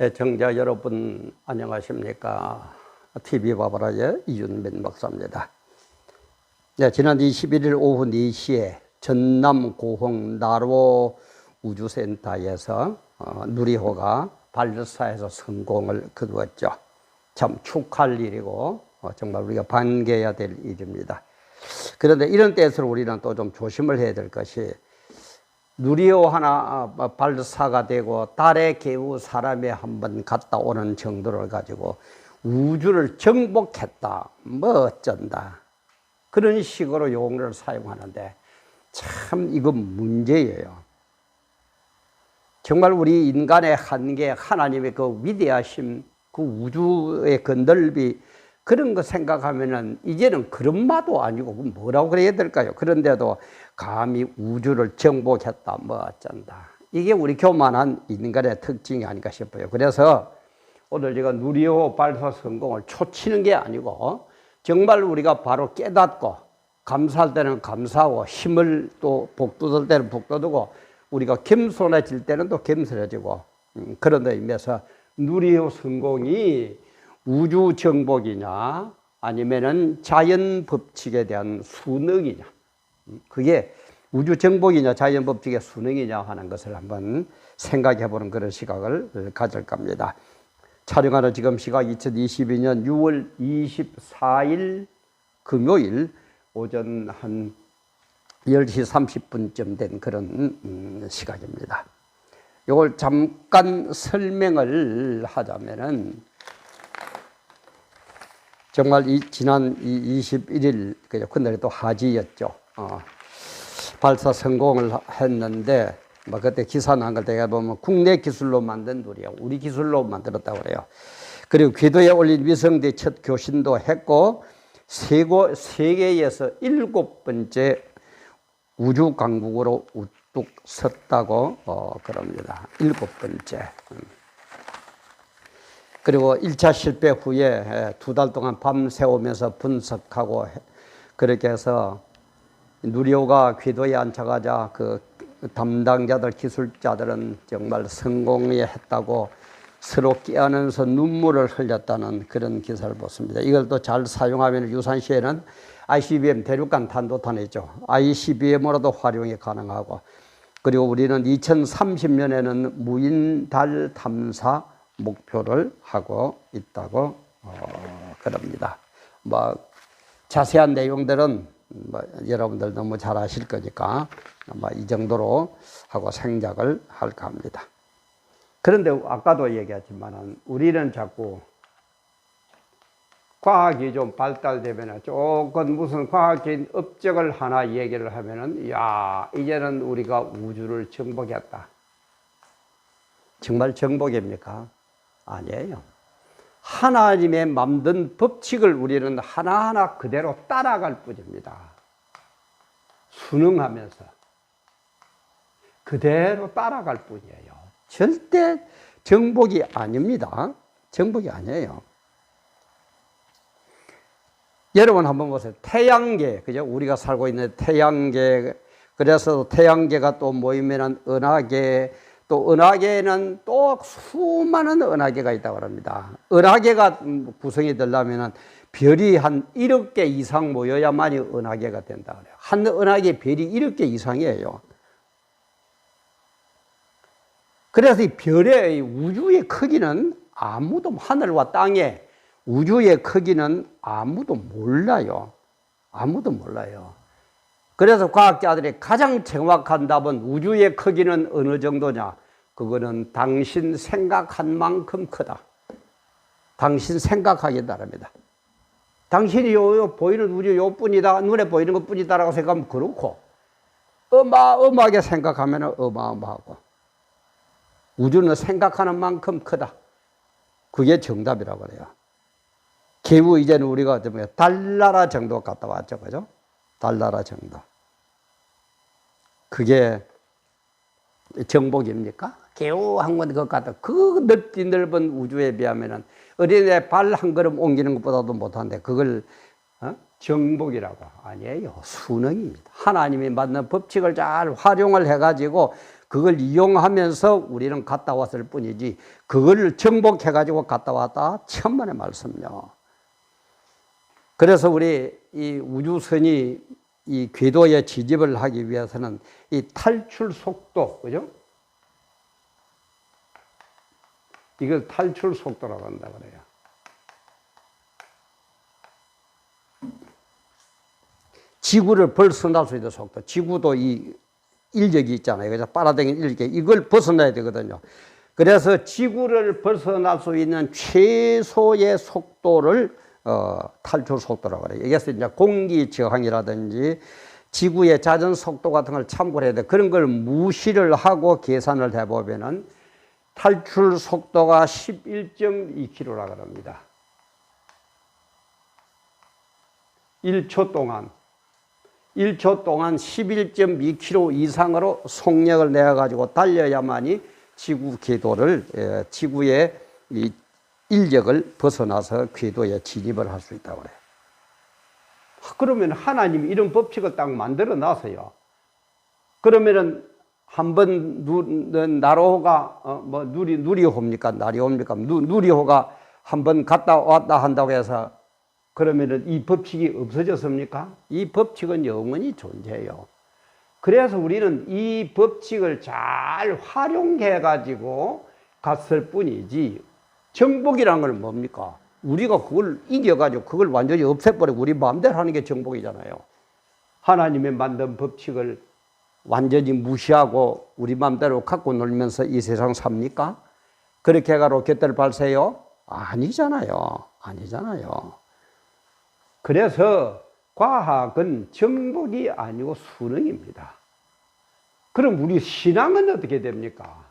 애청자 여러분 안녕하십니까? TV 바바라의 이준빈 박사입니다. 네, 지난 21일 오후 4시에 전남 고흥 나로 우주센터에서 어, 누리호가 발사해서 성공을 거두었죠. 참 축하할 일이고 어, 정말 우리가 반겨야 될 일입니다. 그런데 이런 때에서 우리는 또 좀 조심을 해야 될 것이 누리호 하나 어, 발사가 되고 달에 겨우 사람이 한번 갔다 오는 정도를 가지고 우주를 정복했다. 뭐 어쩐다. 그런 식으로 용어를 사용하는데 참 이건 문제예요. 정말 우리 인간의 한계, 하나님의 그 위대하심, 그 우주의 그 넓이 그런 거 생각하면은 이제는 그런 마도 아니고 뭐라고 그래야 될까요? 그런데도 감히 우주를 정복했다, 뭐 어쩐다. 이게 우리 교만한 인간의 특징이 아닌가 싶어요. 그래서 오늘 제가 누리호 발사 성공을 초치는 게 아니고 정말 우리가 바로 깨닫고 감사할 때는 감사하고 힘을 또 복돋을 때는 복돋고 우리가 겸손해질 때는 또 겸손해지고 음, 그런 데 임해서 누리호 성공이 우주 정복이냐 아니면은 자연 법칙에 대한 음, 그게 우주 정복이냐 자연 법칙의 순응이냐 하는 것을 한번 생각해 보는 그런 시각을 가질 겁니다. 촬영하는 지금 시각 2022년 6월 24일 금요일 오전 한 10시 30분쯤 된 그런 음, 시각입니다. 이걸 잠깐 설명을 하자면은 정말 이 지난 21일 그죠 그날이 또 하지였죠. 어, 발사 성공을 했는데 뭐 그때 기사 난 걸 내가 보면 국내 기술로 만든 돌이야. 우리 기술로 만들었다고 그래요. 그리고 궤도에 올린 위성대 첫 교신도 했고 세고 세계에서 일곱 번째 우주 강국으로 우뚝 섰다고 어, 그럽니다. 일곱 번째. 음. 그리고 1차 실패 후에 두 달 동안 밤새우면서 분석하고 그렇게 해서 누리호가 궤도에 안착하자 그 담당자들 기술자들은 정말 성공에 했다고 서로 깨어나서 눈물을 흘렸다는 그런 기사를 봤습니다. 이걸 또 잘 사용하면 유산시에는 ICBM 대륙간 탄도탄이죠. ICBM으로도 활용이 가능하고 그리고 우리는 2030년에는 무인 달 탐사 목표를 하고 있다고 어, 그럽니다. 뭐 자세한 내용들은 뭐 여러분들 너무 잘 아실 거니까 아마 이 정도로 하고 생각을 할까 합니다. 그런데 아까도 얘기했지만 우리는 자꾸 과학이 좀 발달되면 조금 무슨 과학적인 업적을 하나 얘기를 하면은 야 이제는 우리가 우주를 정복했다. 정말 정복입니까? 아니에요. 하나님의 만든 법칙을 우리는 하나하나 그대로 따라갈 뿐입니다. 순응하면서 그대로 따라갈 뿐이에요. 절대 정복이 아닙니다. 정복이 아니에요. 여러분 한번 보세요. 태양계, 그죠? 우리가 살고 있는 태양계, 그래서 태양계가 또 모이면은 은하계, 또 은하계는 또 수많은 은하계가 있다고 합니다. 은하계가 구성이 되려면은 별이 한 1억 개 이상 모여야만이 은하계가 된다 그래요. 한 은하계 별이 1억 개 이상이에요. 그래서 이 별의 우주의 크기는 아무도 하늘과 땅의 우주의 크기는 아무도 몰라요. 아무도 몰라요. 그래서 과학자들이 가장 정확한 답은 우주의 크기는 어느 정도냐? 그거는 당신 생각한 만큼 크다. 당신 생각하기에 따릅니다. 당신이 요, 요 보이는 우주 요 뿐이다. 눈에 보이는 것 뿐이다라고 생각하면 그렇고, 어마어마하게 생각하면 어마어마하고, 우주는 생각하는 만큼 크다. 그게 정답이라고 그래요. 개우 이제는 우리가 달나라 정도 갔다 왔죠. 그죠? 달나라 정도. 그게 정복입니까? 개우 한번 그것 같다. 그 넓디 넓은 우주에 비하면은 어린애 발 한 걸음 옮기는 것보다도 못한데 그걸 어? 정복이라고 아니에요. 순응입니다. 하나님이 만든 법칙을 잘 활용을 해가지고 그걸 이용하면서 우리는 갔다 왔을 뿐이지 그걸 정복해 가지고 갔다 왔다 천만의 말씀요. 그래서 우리 이 우주선이 이 궤도에 지집을 하기 위해서는 이 탈출 속도, 그죠? 이걸 탈출 속도라고 한다 그래요. 지구를 벗어날 수 있는 속도. 지구도 이 인력이 있잖아요. 그래서 빨아당긴 인력이 이걸 벗어나야 되거든요. 그래서 지구를 벗어날 수 있는 최소의 속도를 어, 탈출 속도라고 그래요. 이것은 이제 공기 저항이라든지 지구의 자전 속도 같은 걸 참고를 해야 돼. 그런 걸 무시를 하고 계산을 해보면은 탈출 속도가 11.2km라고 합니다. 1초 동안 1초 동안 11.2km 이상으로 속력을 내어 가지고 달려야만이 지구 궤도를 예, 지구의 이 인력을 벗어나서 궤도에 진입을 할 수 있다고 그래요. 그러면 하나님이 이런 법칙을 딱 만들어 놨어요. 그러면은 한번 나로호가 어, 뭐 누리 누리호입니까 나리호입니까 누, 누리호가 한 번 갔다 왔다 한다고 해서 그러면은 이 법칙이 없어졌습니까? 이 법칙은 영원히 존재해요. 그래서 우리는 이 법칙을 잘 활용해 가지고 갔을 뿐이지 정복이라는 건 뭡니까? 우리가 그걸 이겨가지고 그걸 완전히 없애버리고 우리 마음대로 하는 게 정복이잖아요. 하나님의 만든 법칙을 완전히 무시하고 우리 마음대로 갖고 놀면서 이 세상 삽니까? 그렇게 해가 로켓들 발사해요? 아니잖아요. 아니잖아요. 그래서 과학은 정복이 아니고 수능입니다. 그럼 우리 신앙은 어떻게 됩니까?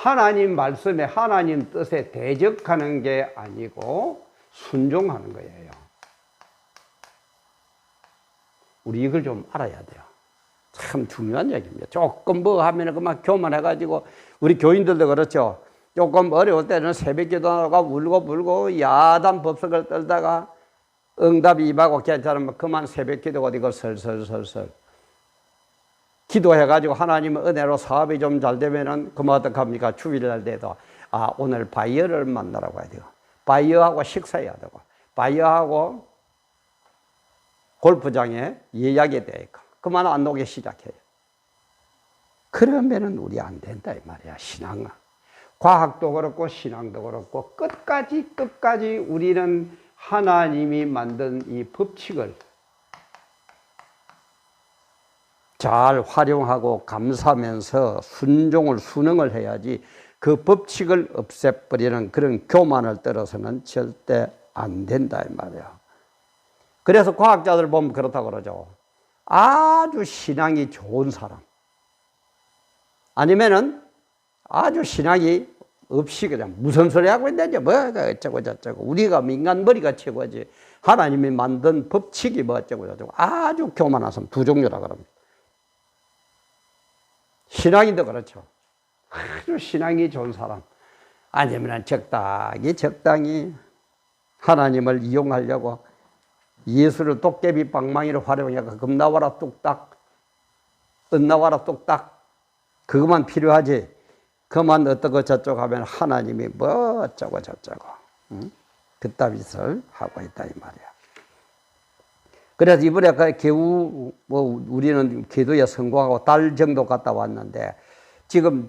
하나님 말씀에 하나님 뜻에 대적하는 게 아니고 순종하는 거예요. 우리 이걸 좀 알아야 돼요. 참 중요한 얘기입니다. 조금 뭐 하면 그만 교만해가지고 우리 교인들도 그렇죠. 조금 어려울 때는 새벽 기도하다가 울고 불고 야단 법석을 떨다가 응답이 임하고 괜찮으면 그만 새벽 기도가 어디고 설설설설 기도해가지고 하나님의 은혜로 사업이 좀 잘 되면은 그만 어떡합니까? 주일날 돼도 아 오늘 바이어를 만나라고 해야 돼요. 바이어하고 식사해야 되고 바이어하고 골프장에 예약이 돼 있고 그만 안 오기 시작해요. 그러면은 우리 안 된다 이 말이야 신앙은. 과학도 그렇고 신앙도 그렇고 끝까지 끝까지 우리는 하나님이 만든 이 법칙을 잘 활용하고 감사하면서 순종을 순응을 해야지 그 법칙을 없애버리는 그런 교만을 떨어서는 절대 안 된다 이 말이야. 그래서 과학자들 보면 그렇다고 그러죠. 아주 신앙이 좋은 사람. 아니면은 아주 신앙이 없이 그냥 무슨 소리 하고 있는지 뭐가 어쩌고 저쩌고 우리가 민간 머리가 최고지 하나님이 만든 법칙이 뭐 어쩌고 저쩌고 아주 교만한 사람 두 종류라 그럽니다. 신앙인도 그렇죠. 아주 신앙이 좋은 사람 아니면 적당히 적당히 하나님을 이용하려고 예수를 도깨비 방망이로 활용해서 금 나와라 뚝딱 은 나와라 뚝딱 그것만 필요하지 그만 어떻고 저쩌고 하면 하나님이 뭐 어쩌고 저쩌고 응? 그따 짓을 하고 있다 이 말이야. 그래서 이번에 그 겨우 뭐 우리는 기도에 성공하고 달 정도 갔다 왔는데 지금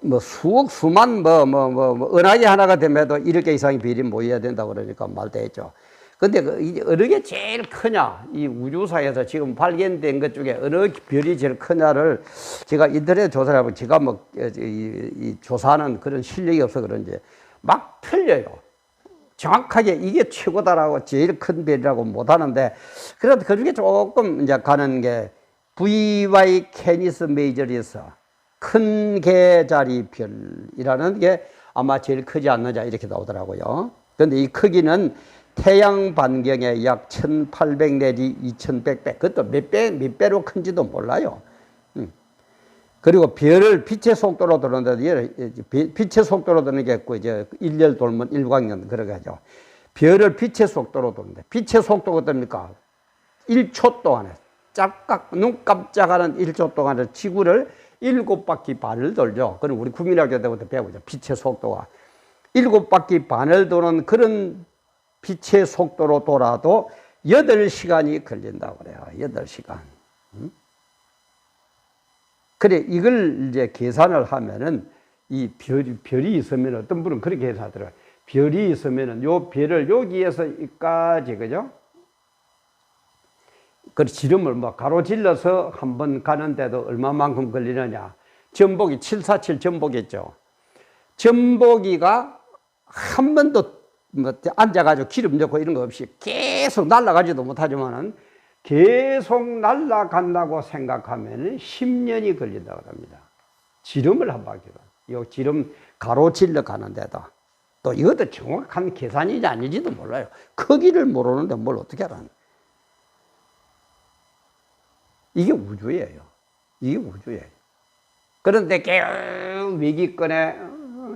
뭐 수억 수만 뭐 뭐 뭐 뭐, 은하계 하나가 되면도 개 이상의 별이 모여야 된다 그러니까 말대했죠. 근데 그 어느 게 제일 크냐? 이 우주사에서 지금 발견된 것 중에 어느 별이 제일 크냐를 제가 인터넷 조사를 해보면 제가 뭐, 이, 이 조사하는 그런 실력이 없어 그런지 막 틀려요. 정확하게 이게 최고다라고 제일 큰 별이라고 못 하는데, 그래도 그 중에 조금 이제 가는 게 VY 캐니스 메이저리에서 큰 개자리 별이라는 게 아마 제일 크지 않느냐 이렇게 나오더라고요. 그런데 이 크기는 태양 반경에 약1800 내지 2100배, 그것도 몇 배, 몇 배로 큰지도 몰라요. 음. 그리고 별을 빛의 속도로 도는데, 빛의 속도로 도는 게 있고, 이제 일렬 돌면 일광년, 그러게 하죠. 별을 빛의 속도로 도는데, 빛의 속도가 어떻습니까? 1초 동안에 깜짝, 눈 깜짝하는 1초 동안에 지구를 일곱 바퀴 반을 돌죠. 그럼 우리 국민학교 때부터 배우죠. 빛의 속도가. 일곱 바퀴 반을 도는 그런 빛의 속도로 돌아도 여덟 시간이 걸린다고 그래요. 여덟 시간. 음? 그래, 이걸 이제 계산을 하면은 이 별이, 별이 있으면 어떤 분은 그렇게 하더라고요. 별이 있으면은 요 별을 여기에서 여기까지, 그죠? 그 지름을 뭐 가로질러서 한 번 가는데도 얼마만큼 걸리느냐. 전복이 747 전복이죠. 전복이가 한 번도 뭐 앉아가지고 기름 넣고 이런 거 없이 계속 날아가지도 못하지만은 계속 날아간다고 생각하면 10년이 걸린다고 합니다. 지름을 한 바퀴로. 요 지름 가로질러 가는데도 또 이것도 정확한 계산이지 아닌지도 몰라요. 크기를 모르는데 뭘 어떻게 알아는 이게 우주예요. 이게 우주예요. 그런데 계속 위기권에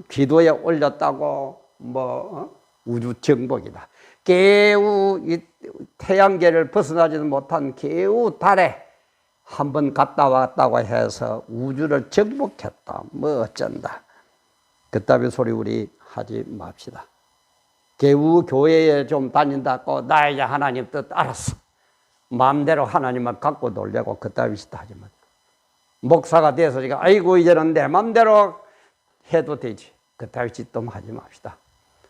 기도에 올렸다고 뭐 어? 우주 정복이다. 개우 이 태양계를 벗어나지도 못한 개우 달에 한 번 갔다 왔다고 해서 우주를 정복했다. 뭐 어쩐다. 그따위 소리 우리 하지 맙시다. 개우 교회에 좀 다닌다고 나 이제 하나님 뜻 알았어. 마음대로 하나님을 갖고 놀려고 그따위 짓 하지 마. 목사가 돼서 지금 아이고 이제는 내 마음대로 해도 되지. 그따위 짓도 하지 맙시다.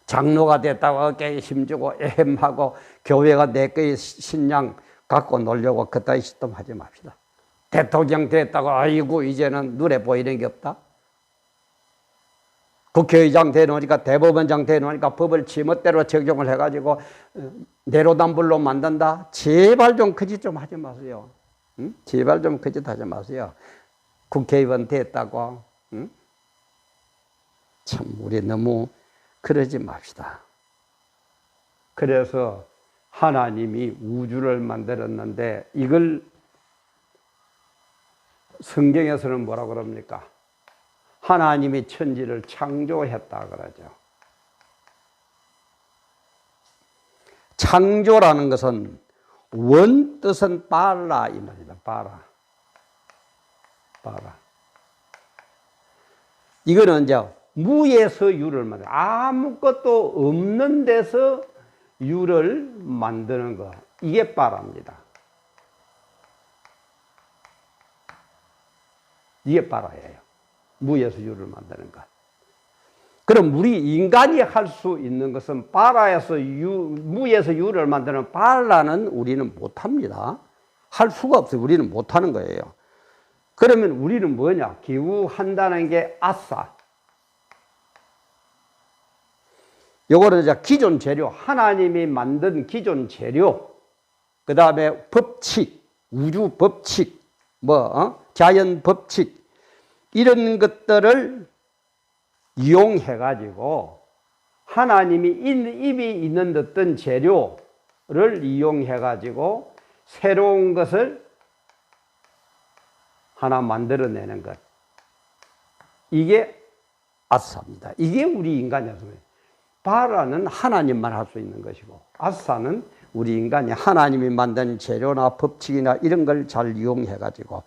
장로가 됐다고 어깨에 힘주고 애햄하고 교회가 내 거의 신앙 갖고 놀려고 그따위 짓도 하지 맙시다. 대통령 됐다고 아이고 이제는 눈에 보이는 게 없다. 국회의장 되놓으니까 대법원장 되놓으니까 법을 지멋대로 적용을 해가지고 어, 내로남불로 만든다. 제발 좀 그 짓 좀 하지 마세요. 응? 제발 좀 그 짓 하지 마세요. 국회의원 됐다고. 응? 참 우리 너무 그러지 맙시다. 그래서 하나님이 우주를 만들었는데 이걸 성경에서는 뭐라 그럽니까? 하나님이 천지를 창조했다 그러죠. 창조라는 것은 원 뜻은 빨라 이 말이다. 빨라. 빨라. 이거는 이제 무에서 유를 만들 아무것도 없는 데서 유를 만드는 거. 이게 빠랍니다. 이게 빠라예요. 무에서 유를 만드는 것. 그럼 우리 인간이 할 수 있는 것은 바라에서 유, 무에서 유를 만드는 바라는 우리는 못합니다. 할 수가 없어요. 우리는 못하는 거예요. 그러면 우리는 뭐냐? 기우한다는 게 아싸. 요거는 이제 기존 재료, 하나님이 만든 기존 재료, 그 다음에 법칙, 우주 법칙, 뭐, 어? 자연 법칙, 이런 것들을 이용해가지고 하나님이 입이 있는 어떤 재료를 이용해가지고 새로운 것을 하나 만들어내는 것. 이게 아싸입니다. 이게 우리 인간이었습니다. 바라는 하나님만 할 수 있는 것이고, 아싸는 우리 인간이 하나님이 만든 재료나 법칙이나 이런 걸 잘 이용해 가지고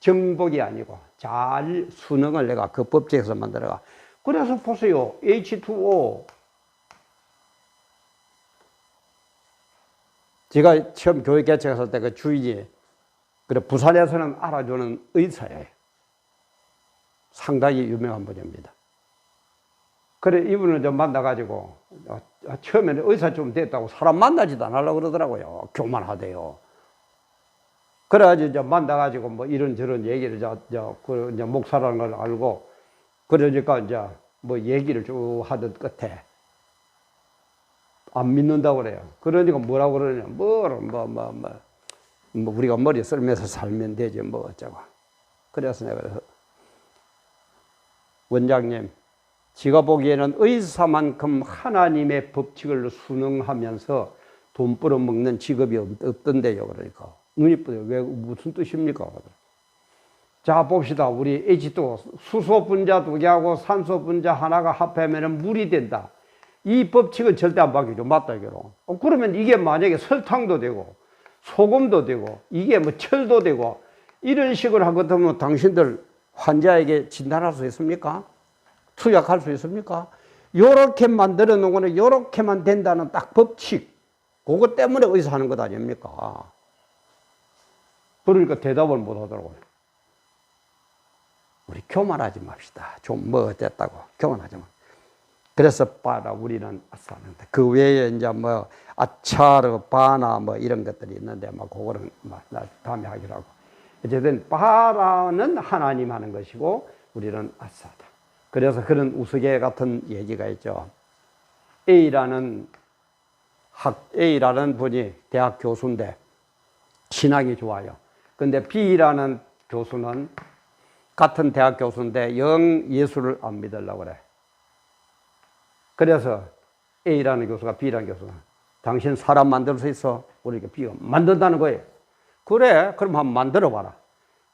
정복이 아니고 잘 수능을 내가 그 법칙에서 만들어가. 그래서 보세요. H2O. 제가 처음 교회 개척했을 때 그 주인이, 그래, 부산에서는 알아주는 의사예요. 상당히 유명한 분입니다. 그래, 이분을 좀 만나가지고, 어, 처음에는 의사 좀 됐다고 사람 만나지도 않으려고 그러더라고요. 교만하대요. 그래가지고 만나가지고 뭐 이런저런 얘기를 저, 저, 그 이제 목사라는 걸 알고 그러니까 이제 뭐 얘기를 쭉 하던 끝에 안 믿는다고 그래요. 그러니까 뭐라고 그러냐. 뭐, 뭐, 뭐, 뭐, 뭐 우리가 머리 쓸면서 살면 되지 뭐 어쩌고. 그래서 내가 그래서 원장님, 지가 보기에는 의사만큼 하나님의 법칙을 순응하면서 돈 벌어먹는 직업이 없던데요. 그러니까. 눈이 뿌려. 왜, 무슨 뜻입니까? 자, 봅시다. 우리 H2O. 수소 분자 두 개하고 산소 분자 하나가 합하면 물이 된다. 이 법칙은 절대 안 바뀌죠. 맞다, 이게로. 어, 그러면 이게 만약에 설탕도 되고, 소금도 되고 이게 뭐 철도 되고 이런 식으로 하거든요. 당신들 환자에게 진단할 수 있습니까? 투약할 수 있습니까? 요렇게 만들어 놓은 거는 요렇게만 된다는 딱 법칙. 그것 때문에 의사 하는 것 아닙니까? 그러니까 대답을 못 하더라고요. 우리 교만하지 맙시다. 좀 뭐 어땠다고. 교만하지 마. 그래서 바라 우리는 아싸는데 그 외에 이제 뭐 아차르 바나 뭐 이런 것들이 있는데 뭐 그거는 뭐나 다음에 하기로 하고 어쨌든 바라는 하나님 하는 것이고 우리는 아싸다. 그래서 그런 우스개 같은 얘기가 있죠. A라는 학 A라는 분이 대학 교수인데 신학이 좋아요. 근데 B라는 교수는 같은 대학 교수인데 영 예수를 안 믿으려고 그래. 그래서 A라는 교수가 B라는 교수가 당신 사람 만들 수 있어? 우리가 B가 만든다는 거예요. 그래, 그럼 한번 만들어 봐라.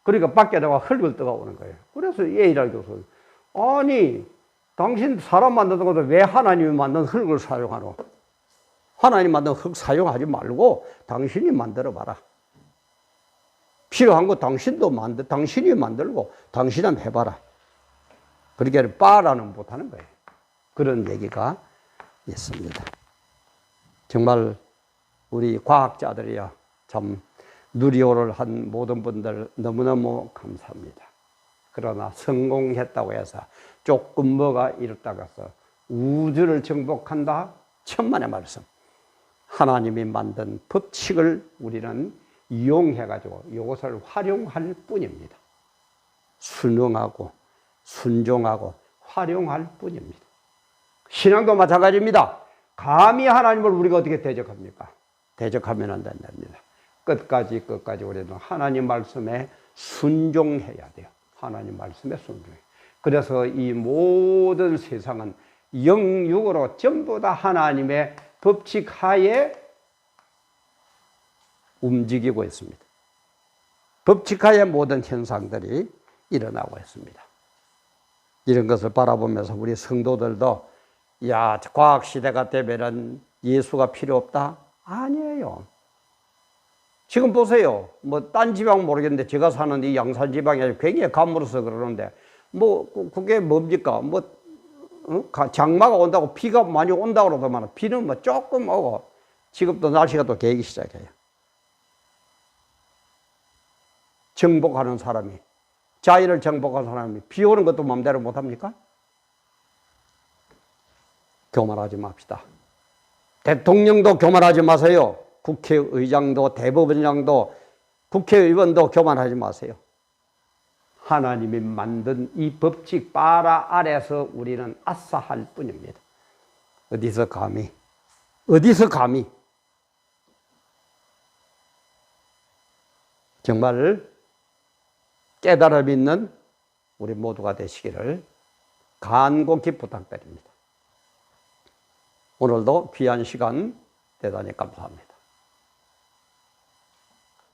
그러니까 밖에 나가 흙을 떠가 오는 거예요. 그래서 A라는 교수 아니 당신 사람 만드는 것도 왜 하나님이 만든 흙을 사용하노? 하나님 만든 흙 사용하지 말고 당신이 만들어 봐라. 필요한 거 당신도 만들, 당신이 만들고 한번 해봐라. 그렇게 빠라는 못하는 거예요. 그런 얘기가 있습니다. 정말 우리 과학자들이야 참 누리호를 한 모든 분들 너무너무 감사합니다. 그러나 성공했다고 해서 조금 뭐가 이렇다고 해서 우주를 정복한다? 천만의 말씀. 하나님이 만든 법칙을 우리는 이용해가지고 이것을 활용할 뿐입니다. 순응하고 순종하고 활용할 뿐입니다. 신앙도 마찬가지입니다. 감히 하나님을 우리가 어떻게 대적합니까? 대적하면 안 된답니다. 끝까지 끝까지 우리는 하나님 말씀에 순종해야 돼요. 하나님 말씀에 순종해. 그래서 이 모든 세상은 영육으로 전부 다 하나님의 법칙 하에 움직이고 있습니다. 법칙 하에 모든 현상들이 일어나고 있습니다. 이런 것을 바라보면서 우리 성도들도 야, 과학 시대가 되면은 예수가 필요 없다? 아니에요. 지금 보세요. 뭐, 딴 지방 모르겠는데, 제가 사는 이 양산 지방에 굉장히 가물어서 그러는데, 뭐, 그- 그게 뭡니까? 뭐, 어? 가- 장마가 온다고 비가 많이 온다고 그러더만, 비는 뭐 조금 오고, 지금 또 날씨가 또 개기 시작해요. 정복하는 사람이, 자연을 정복하는 사람이 비 오는 것도 마음대로 못합니까? 교만하지 맙시다. 대통령도 교만하지 마세요. 국회의장도 대법원장도 국회의원도 교만하지 마세요. 하나님이 만든 이 법칙 바라 아래서 우리는 아싸할 뿐입니다. 어디서 감히? 어디서 감히? 정말 깨달음 있는 우리 모두가 되시기를 간곡히 부탁드립니다. 오늘도 귀한 시간 대단히 감사합니다.